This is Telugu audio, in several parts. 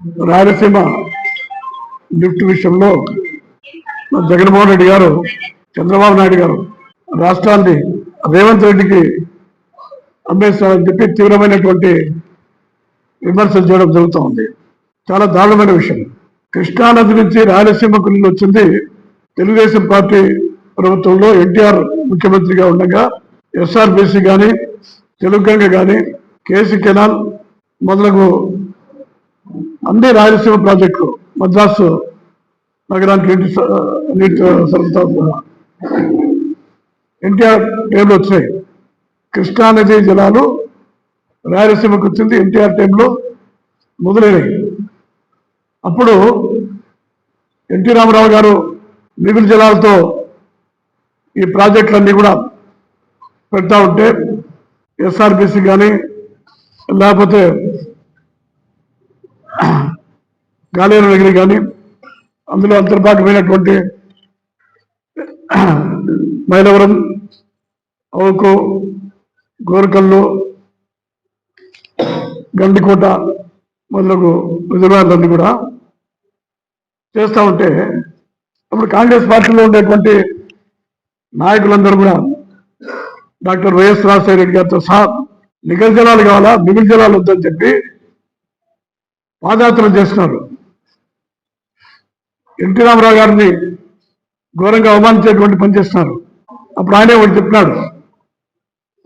రాయలసీమ లిఫ్ట్ విషయంలో జగన్మోహన్ రెడ్డి గారు చంద్రబాబు నాయుడు గారు రాష్ట్రాన్ని రేవంత్ రెడ్డికి అమ్మేస్తారని చెప్పి తీవ్రమైనటువంటి విమర్శలు చేయడం జరుగుతూ ఉంది. చాలా దారుణమైన విషయం. కృష్ణానది నుంచి రాయలసీమకు నీళ్ళు వచ్చింది. తెలుగుదేశం పార్టీ ప్రభుత్వంలో ఎన్టీఆర్ ముఖ్యమంత్రిగా ఉండగా ఎస్ఆర్బిసి కానీ తెలుగంగ కానీ కేసీ కెనాల్ మొదలగు అన్ని రాయలసీమ ప్రాజెక్టు మద్రాసు నగరానికి నీటి నీటి సరఫరా ఎన్టీఆర్ టైంలో వచ్చినాయి కృష్ణానది జలాలు రాయలసీమకు వచ్చింది. ఎన్టీఆర్ టైంలో మొదలైనవి. అప్పుడు ఎన్టీ రామారావు గారు మిగులు జలాలతో ఈ ప్రాజెక్టులన్నీ కూడా పెడతా ఉంటే ఎస్ఆర్బిసి కానీ లేకపోతే గాలేరు దగ్గర కానీ అందులో అంతర్భాగమైనటువంటి మైలవరం అవుకు గోరకల్లు గండికోట మొదలగు రిజర్వాయర్లన్నీ కూడా చేస్తూ ఉంటే అప్పుడు కాంగ్రెస్ పార్టీలో ఉండేటువంటి నాయకులందరూ కూడా డాక్టర్ వైఎస్ రాజశేఖర రెడ్డి గారితో సహా నిగల్జనాలు కావాలా? మిగిలి జలాలు వద్దని చెప్పి పాదయాత్రలు చేస్తున్నారు. ఎన్టీ రామారావు గారిని ఘోరంగా అవమానించేటువంటి పని చేస్తున్నారు. అప్పుడు ఆయనే ఒకటి చెప్పినాడు.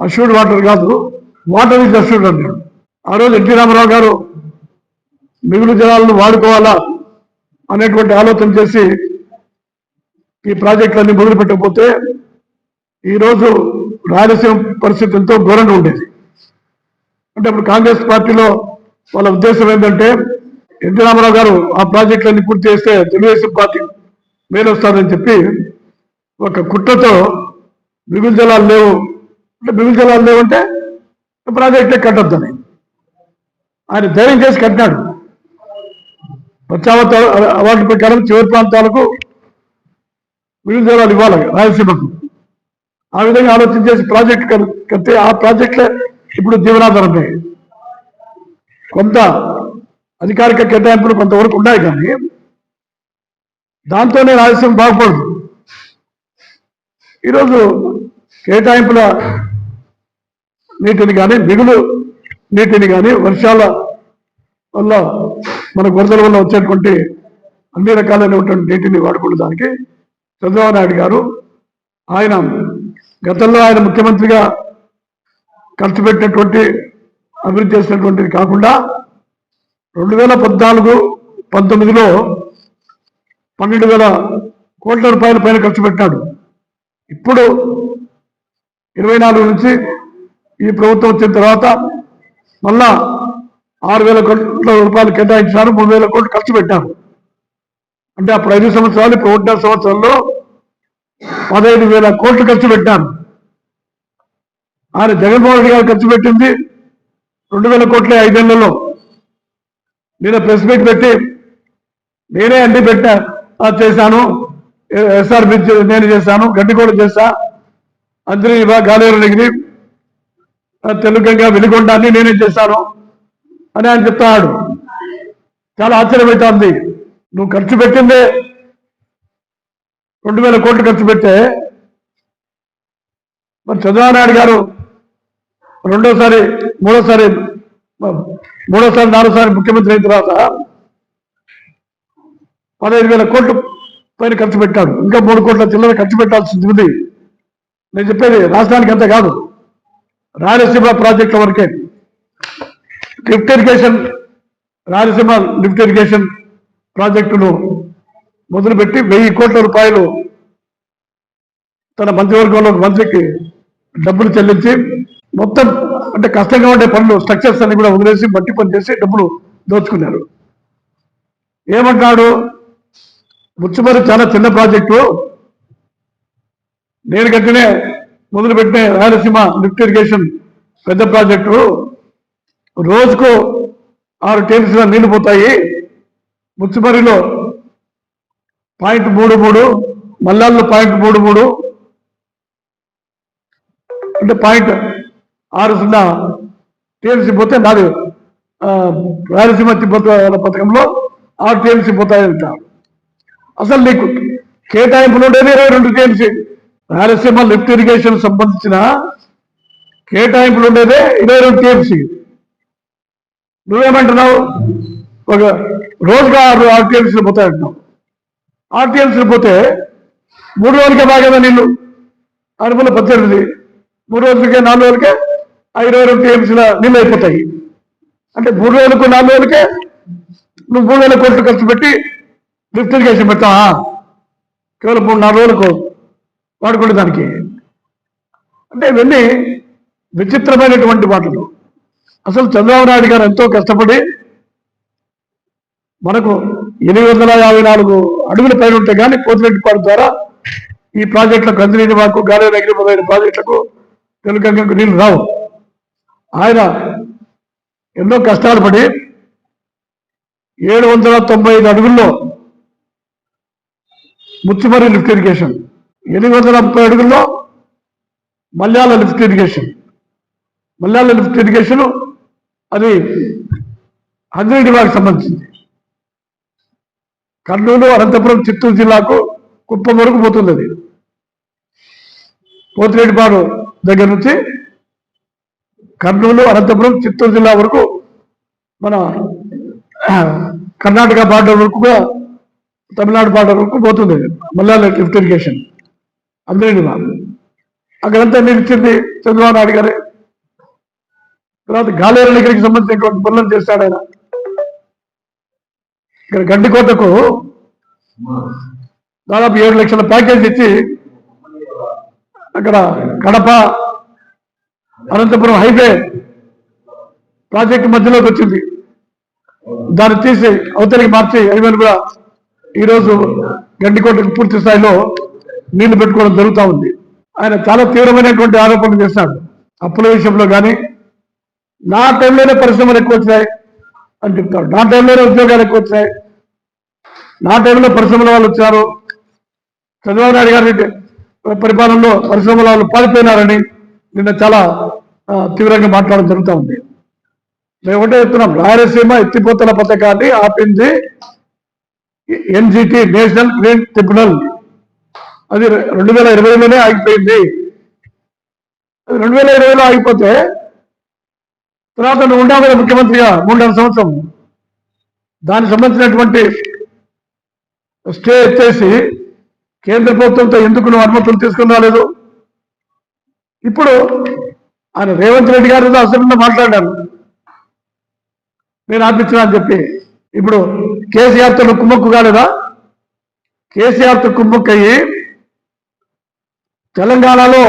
అష్యూర్డ్ వాటర్ కాదు వాటర్ ఇస్ అష్యూర్డ్ అన్నాడు ఆ రోజు ఎన్టీ రామారావు గారు మిగులు జలాలను వాడుకోవాలా అనేటువంటి ఆలోచన చేసి ఈ ప్రాజెక్టులన్నీ మొదలు పెట్టకపోతే ఈరోజు రాయలసీమ పరిస్థితి ఎంతో ఘోరంగా ఉండేది. అంటే అప్పుడు కాంగ్రెస్ పార్టీలో వాళ్ళ ఉద్దేశం ఏంటంటే ఎన్టీ రామారావు గారు ఆ ప్రాజెక్టులన్నీ పూర్తి చేస్తే తెలుగుదేశం పార్టీ మేలు వస్తుందని చెప్పి ఒక కుట్రతో మిగులు జలాలు లేవు. అంటే మిగులు జలాలు లేవంటే ప్రాజెక్టే కట్టద్దని. ఆయన ధైర్యం చేసి కట్టినాడు. పశ్చావత అవార్డు ప్రకారం చివరి ప్రాంతాలకు మిగులు జలాలు ఇవ్వాలి రాయలసీమకు. ఆ విధంగా ఆలోచన చేసి ప్రాజెక్ట్ కడితే ఆ ప్రాజెక్టులే ఇప్పుడు జీవనాధారమే. కొంత అధికారిక కేటాయింపులు కొంతవరకు ఉన్నాయి కానీ దాంతోనే రాయలసీమ బాగుపడదు. ఈరోజు కేటాయింపుల నీటిని కానీ మిగులు నీటిని కానీ వర్షాల వల్ల మన వరదల వల్ల వచ్చేటువంటి అన్ని రకాలైనటువంటి నీటిని వాడుకునే దానికి చంద్రబాబు నాయుడు గారు ఆయన గతంలో ఆయన ముఖ్యమంత్రిగా ఖర్చు పెట్టినటువంటి అభివృద్ధి చేసినటువంటిది కాకుండా రెండు వేల పద్నాలుగు పంతొమ్మిదిలో పన్నెండు వేల కోట్ల రూపాయల పైన ఖర్చు పెట్టాడు. ఇప్పుడు ఇరవై నాలుగు నుంచి ఈ ప్రభుత్వం వచ్చిన తర్వాత మళ్ళా ఆరు వేల కోట్ల రూపాయలు కేటాయించినారు మూడు వేల కోట్లు ఖర్చు పెట్టారు. అంటే అప్పుడు ఐదు సంవత్సరాలు ఇప్పుడు ఒకటిన్నర సంవత్సరంలో పదహైదు వేల కోట్లు ఖర్చు పెట్టారు. ఆయన జగన్మోహన్ రెడ్డి గారు ఖర్చు పెట్టింది రెండు వేల కోట్ల ఐదేళ్ళలో నేను ప్రెస్ మీట్ పెట్టి నేనే అన్ని పెట్టా చేశాను. ఎస్ఆర్ బ్రిడ్జ్ నేను చేశాను గడ్డికోట చేశా అందరి గాలేరు నగిరి తెలుగంగా వెలుగొండ అన్ని నేనే చేశాను అని ఆయన చెప్తాడు చాలా ఆశ్చర్యమవుతోంది నువ్వు ఖర్చు పెట్టిందే రెండు వేల కోట్లు ఖర్చు పెట్టే. మరి చంద్రబాబు నాయుడు గారు రెండోసారి మూడోసారి మూడోసారి నాలుగోసారి ముఖ్యమంత్రి అయిన తర్వాత పదహైదు వేల కోట్లు పైన ఖర్చు పెట్టాడు. ఇంకా మూడు కోట్ల చిల్లర ఖర్చు పెట్టాల్సింది ఉంది. నేను చెప్పేది రాష్ట్రానికి అంత కాదు. రాయలసీమ ప్రాజెక్టుల వరకే. Lift irrigation Rayalaseema lift irrigation ప్రాజెక్టును మొదలుపెట్టి వెయ్యి కోట్ల రూపాయలు తన మంత్రివర్గంలో మంత్రికి డబ్బులు చెల్లించి మొత్తం అంటే కష్టంగా ఉండే పనులు స్ట్రక్చర్స్ అన్ని కూడా వదిలేసి మట్టి పని చేసి డబ్బులు దోచుకున్నారు. ఏమంటున్నాడు? ముచ్చుమరి చాలా చిన్న ప్రాజెక్టు. నేను కట్టినే మొదలుపెట్టిన రాయలసీమ లిఫ్ట్ ఇరిగేషన్ పెద్ద ప్రాజెక్టు. రోజుకు ఆరు టీమ్స్ నీళ్ళు పోతాయి. ముచ్చుమరిలో పాయింట్ మూడు మూడు మల్లాల్లో పాయింట్ మూడు మూడు. అంటే పాయింట్ ఆరు సున్నా టీఎంసీ పోతే నాది రాయలసీమ తిబ్బతాల పథకంలో ఆరు టీఎంసీ పోతాయంటారు అసలు నీకు కేటాయింపులు ఉండేది ఇరవై రెండు టీఎంసీ. రాయలసీమ లిఫ్ట్ ఇరిగేషన్ సంబంధించిన కేటాయింపులు ఉండేదే ఇరవై రెండు టీఎంసీ. నువ్వేమంటున్నావు? ఒక రోజుగా ఆరు ఆర్టీఎంసీలు పోతాయంటున్నావు. ఆర్టీఎంసీలు పోతే మూడు రోజులకే బాగా నీళ్ళు? అరుపుల పద్దెనిమిది. మూడు రోజులకే నాలుగు రోజులకే ఆ ఇరవై రెండు టీఎంసీల నీళ్ళు అయిపోతాయి. అంటే మూడు రోజులకు నాలుగు రోజులకే నువ్వు మూడు వేల కోట్లు ఖర్చు పెట్టి లిఫ్ట్ ఇరిగేషన్ పెడతావా? కేవలం మూడు నాలుగు రోజులకు వాడుకునే దానికి. అంటే ఇవన్నీ విచిత్రమైనటువంటి మాటలు. అసలు చంద్రబాబు నాయుడు గారు ఎంతో కష్టపడి మనకు ఎనిమిది వందల యాభై నాలుగు అడుగుల పైన ఉంటే కానీ పోతిరెడ్డిపాడు ద్వారా ఈ ప్రాజెక్టులకు కందినీటి మాకు గాలి నగిరి మొదలైన ప్రాజెక్టులకు తెలుగంగకు నీళ్ళు రావు. ఆయన ఎన్నో కష్టాలు పడి ఏడు వందల తొంభై ఐదు అడుగుల్లో ముచ్చిమర్రి లిఫ్ట్ ఇరిగేషన్ ఎనిమిది వందల ముప్పై అడుగుల్లో Malyala lift irrigation. Malyala lift irrigation అది హంద్రీడి వారికి సంబంధించింది. కర్నూలు అనంతపురం చిత్తూరు జిల్లాకు కుప్పం వరకు పోతుంది అది పోతిరెడ్డిపాడు దగ్గర నుంచి కర్నూలు అనంతపురం చిత్తూరు జిల్లా వరకు మన కర్ణాటక బార్డర్ వరకు కూడా తమిళనాడు బార్డర్ వరకు పోతుంది మల్లాల లిఫ్ట్ ఇరిగేషన్. అందరినీ అక్కడంతా నిలిచింది చంద్రబాబు నాయుడు గారే. తర్వాత గాలేరు దగ్గరికి సంబంధించినటువంటి పనులను చేస్తాడు ఆయన. ఇక్కడ గండికోటకు దాదాపు ఏడు లక్షల ప్యాకేజ్ ఇచ్చి అక్కడ కడప అనంతపురం హైవే ప్రాజెక్టు మధ్యలోకి వచ్చింది. దాన్ని తీసి అవతలికి మార్చి హైవేను కూడా ఈరోజు గండికోటకు పూర్తి స్థాయిలో నీళ్ళు పెట్టుకోవడం జరుగుతూ ఉంది. ఆయన చాలా తీవ్రమైనటువంటి ఆరోపణలు చేశాడు. అప్పుల విషయంలో కానీ నా టైంలోనే పరిశ్రమలు ఎక్కువ వచ్చాయి అని చెప్తాడు. నా టైంలోనే ఉద్యోగాలు ఎక్కువ వచ్చాయి నా టైంలో పరిశ్రమల వాళ్ళు వచ్చారు. చంద్రబాబు నాయుడు గారి పరిపాలనలో పరిశ్రమల వాళ్ళు పారిపోయినారని నిన్న చాలా తీవ్రంగా మాట్లాడడం జరుగుతూ ఉంది. మేము ఒకటే చెప్తున్నాం రాయలసీమ ఎత్తిపోతల పథకాన్ని ఆపింది ఎన్జిటి నేషనల్ గ్రీన్ ట్రిబ్యునల్. అది రెండు వేల ఇరవైలోనే ఆగిపోయింది. అది రెండు వేల ఇరవైలో ఆగిపోతే తర్వాత నువ్వు ఉన్నావు కదా ముఖ్యమంత్రిగా మూడున్నర సంవత్సరం. దానికి సంబంధించినటువంటి స్టే ఎత్తేసి కేంద్ర ప్రభుత్వంతో ఎందుకు నువ్వు అనుమతులు తీసుకుని రాలేదు? ఇప్పుడు ఆయన రేవంత్ రెడ్డి గారు అసలు అసెంబ్లీలో మాట్లాడారు నేను ఆపించిన అని చెప్పి. ఇప్పుడు కేసీఆర్తో కుమ్మక్కు కాలేదా? కేసీఆర్తో కుమ్మక్కు అయ్యి తెలంగాణలో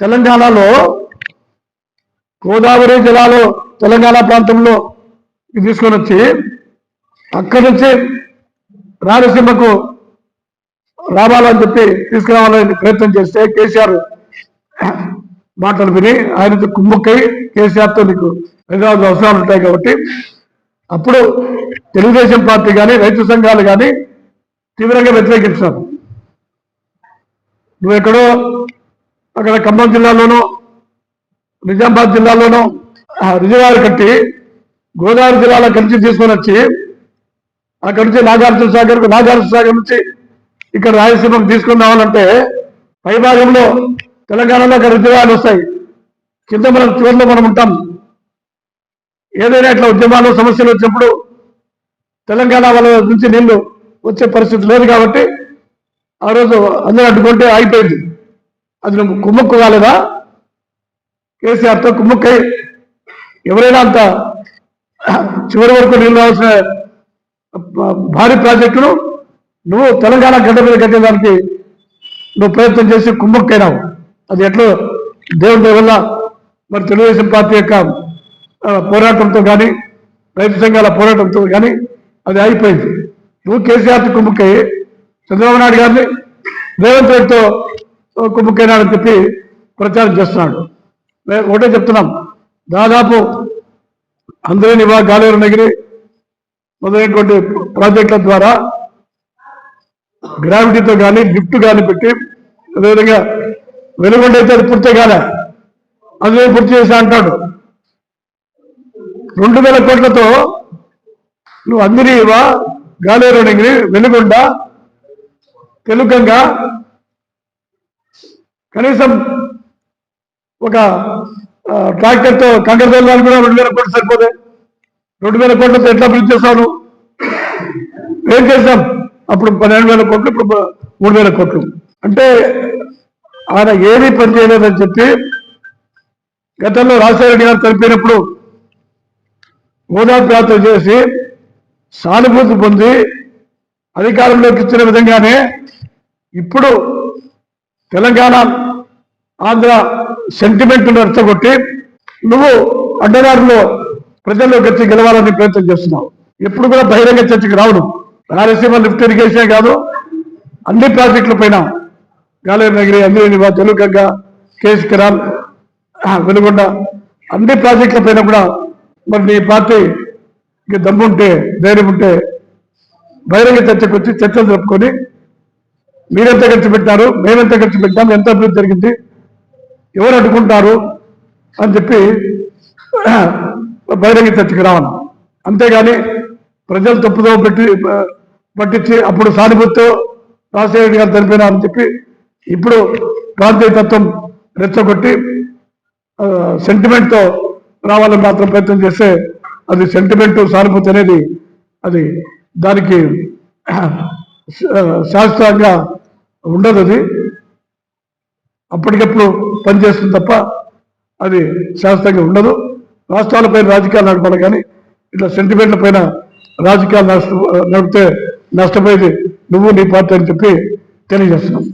తెలంగాణలో గోదావరి జిల్లాలో తెలంగాణ ప్రాంతంలో ఇది తీసుకొని వచ్చి అక్కడి నుంచి రాయలసీమకు రావాలని చెప్పి తీసుకురావాలని ప్రయత్నం చేస్తే కేసీఆర్ మాటలు విని ఆయనతో కుమ్ముక్కై కేసీఆర్తో నీకు హైదరాబాద్ అవసరాలు ఉంటాయి కాబట్టి అప్పుడు తెలుగుదేశం పార్టీ కానీ రైతు సంఘాలు కానీ తీవ్రంగా వ్యతిరేకించారు. నువ్వు ఎక్కడో అక్కడ ఖమ్మం జిల్లాలోనూ నిజామాబాద్ జిల్లాలోనూ రిజర్వాయర్ కట్టి గోదావరి జిల్లాలో కలిసి తీసుకొని వచ్చి అక్కడి నుంచి నాగార్జున సాగర్ నాగార్జున సాగర్ నుంచి ఇక్కడ రాయలసీమకు తీసుకుని రావాలంటే పై భాగంలో తెలంగాణలో అక్కడ ఉద్యోగాలు వస్తాయి. కింద మనం చివరిలో మనం ఉంటాం. ఏదైనా ఇట్లా ఉద్యమాలు సమస్యలు వచ్చినప్పుడు తెలంగాణ వాళ్ళ నుంచి నీళ్ళు వచ్చే పరిస్థితి లేదు కాబట్టి ఆ రోజు అందరూ అడ్డుకుంటే ఆగిపోయింది. అది నువ్వు కుమ్మక్కు కాలేదా? కేసీఆర్తో కుమ్మక్కై ఎవరైనా అంత చివరి వరకు నీళ్ళు రావాల్సిన భారీ ప్రాజెక్టును నువ్వు తెలంగాణ గడ్డ మీద కట్టేదానికి నువ్వు ప్రయత్నం చేసి కుమ్మక్కైనావు. అది ఎట్లో? దేవుడి వల్ల మరి తెలుగుదేశం పార్టీ యొక్క పోరాటంతో కానీ రైతు సంఘాల పోరాటంతో కానీ అది అయిపోయింది నువ్వు కేసీఆర్ కుమ్మక్కై చంద్రబాబు నాయుడు గారిని రేవంత్ రెడ్డితో కుమ్మక్కైనాడని చెప్పి ప్రచారం చేస్తున్నాడు. మేము ఒకటే చెప్తున్నాం. దాదాపు అందరినీ ఇవాళ గాలేరు నగిరి మొదలైనటువంటి ప్రాజెక్టుల ద్వారా గ్రావిటీతో కానీ లిఫ్ట్ కానీ పెట్టి అదేవిధంగా వెలుగొండ అయితే అది పూర్తి కాలే అందులో పూర్తి చేశా అంటాడు. రెండు వేల కోట్లతో నువ్వు అందినీవా గాలేరునిగిరి వెలుగొండ తెలుగంగా కనీసం ఒక ట్రాక్టర్తో కంకర తోలడానికి కూడా రెండు వేల కోట్లు సరిపోతే రెండు వేల కోట్లతో ఎట్లా అభివృద్ధి చేస్తావు ఏం చేస్తాం? అప్పుడు పన్నెండు వేల కోట్లు ఇప్పుడు మూడు వేల కోట్లు. అంటే ఆయన ఏమీ పని చేయలేదని చెప్పి గతంలో రాజశేఖర గారు చనిపోయినప్పుడు ఓదార్పు యాత్ర చేసి సానుభూతి పొంది అధికారంలోకి ఇచ్చిన విధంగానే ఇప్పుడు తెలంగాణ ఆంధ్ర సెంటిమెంట్ రెచ్చగొట్టి నువ్వు అడ్డదారిలో ప్రజల్లోకి వచ్చి గెలవాలని ప్రయత్నం చేస్తున్నావు. ఎప్పుడు కూడా బహిరంగ చర్చకి రావడం. రాయలసీమ లిఫ్ట్ ఇరిగేషన్ కాదు అన్ని ప్రాజెక్టుల పైన గాలేరు నగిరి అందినివా తెలుగగ్గ కేసు కెనాల్ వెలుగొండ అన్ని ప్రాజెక్టుల పైన కూడా మరి నీ పార్టీ దమ్ముంటే ధైర్యం ఉంటే బహిరంగ చర్చకు వచ్చి చర్చలు జరుపుకొని మీరెంత ఖర్చు పెట్టారు మేమెంత ఖర్చు పెట్టాం ఎంత అభివృద్ధి జరిగింది ఎవరు అడ్డుకుంటారు అని చెప్పి బహిరంగ చర్చకు రావాలి అంతేగాని ప్రజలు తప్పుదో పెట్టి పట్టించి అప్పుడు సానుభూతితో రాజశేఖర రెడ్డి గారు చనిపోయినారని చెప్పి ఇప్పుడు ప్రాంతీయ తత్వం రెచ్చగొట్టి సెంటిమెంట్తో రావాలని మాత్రం ప్రయత్నం చేస్తే అది సెంటిమెంట్ సానుభూతి అనేది అది దానికి శాస్త్రంగా ఉండదు అది. అప్పటికప్పుడు పనిచేస్తుంది తప్ప అది శాస్త్రంగా ఉండదు. రాష్ట్రాలపై రాజకీయాలు నడపాలి కానీ ఇట్లా సెంటిమెంట్ల పైన రాజకీయాలు నష్ట నడిపితే నష్టపోయేది నువ్వు నీ పార్టీ అని చెప్పి తెలియజేస్తున్నాం.